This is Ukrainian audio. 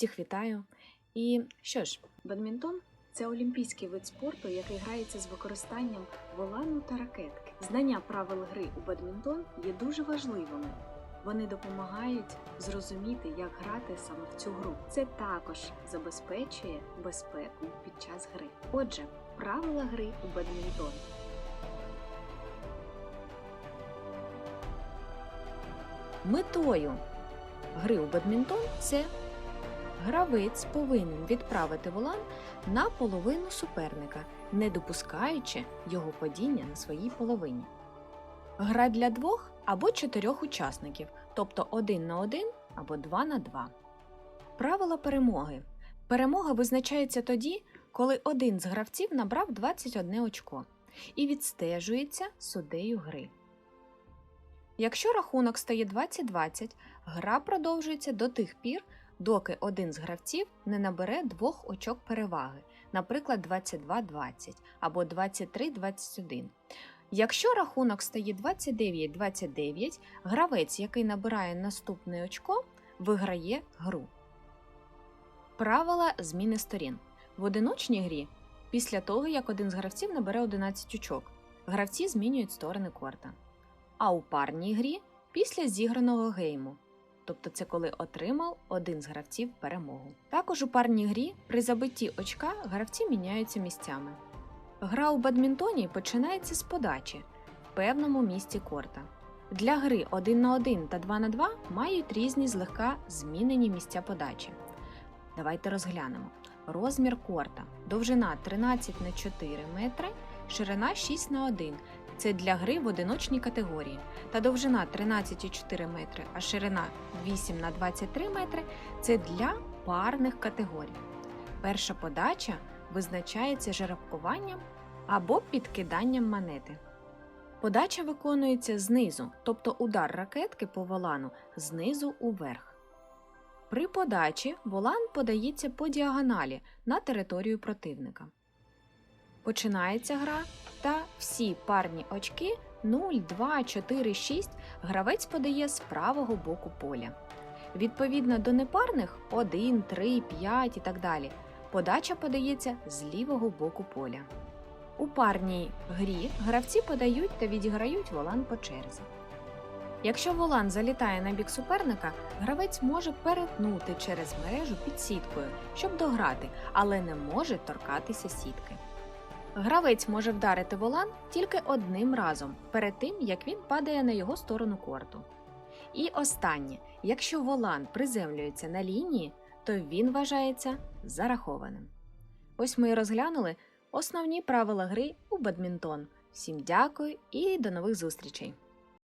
Всіх вітаю. І що ж, бадмінтон це олімпійський вид спорту, який грається з використанням волану та ракетки. Знання правил гри у бадмінтон є дуже важливими. Вони допомагають зрозуміти, як грати саме в цю гру. Це також забезпечує безпеку під час гри. Отже, правила гри у бадмінтон. Метою гри у бадмінтон це гравець повинен відправити волан на половину суперника, не допускаючи його падіння на своїй половині. Гра для двох або чотирьох учасників, тобто один на один або два на два. Правила перемоги. Перемога визначається тоді, коли один з гравців набрав 21 очко і відстежується суддею гри. Якщо рахунок стає 20-20, гра продовжується до тих пір, доки один з гравців не набере двох очок переваги, наприклад, 22-20 або 23-21. Якщо рахунок стає 29-29, гравець, який набирає наступне очко, виграє гру. Правила зміни сторін. В одиночній грі, після того, як один з гравців набере 11 очок, гравці змінюють сторони корта. А у парній грі після зіграного гейму. Тобто це коли отримав один з гравців перемогу. Також у парній грі при забитті очка гравці міняються місцями. Гра у бадмінтоні починається з подачі в певному місці корта. Для гри 1 на 1 та 2 на 2 мають різні злегка змінені місця подачі. Давайте розглянемо. Розмір корта. Довжина 13 на 4 метри, ширина 6 на 1 це для гри в одиночній категорії, та довжина 13,4 метри, а ширина 8 на 23 метри це для парних категорій. Перша подача визначається жеребкуванням або підкиданням монети. Подача виконується знизу, тобто удар ракетки по волану знизу уверх. При подачі волан подається по діагоналі на територію противника. Починається гра та всі парні очки 0, 2, 4, 6 гравець подає з правого боку поля. Відповідно до непарних 1, 3, 5 і так далі. Подача подається з лівого боку поля. У парній грі гравці подають та відіграють волан по черзі. Якщо волан залітає на бік суперника, гравець може перетнути через мережу під сіткою, щоб дограти, але не може торкатися сітки. Гравець може вдарити волан тільки одним разом перед тим, як він падає на його сторону корту. І останнє, якщо волан приземлюється на лінії, то він вважається зарахованим. Ось ми і розглянули основні правила гри у бадмінтон. Всім дякую і до нових зустрічей!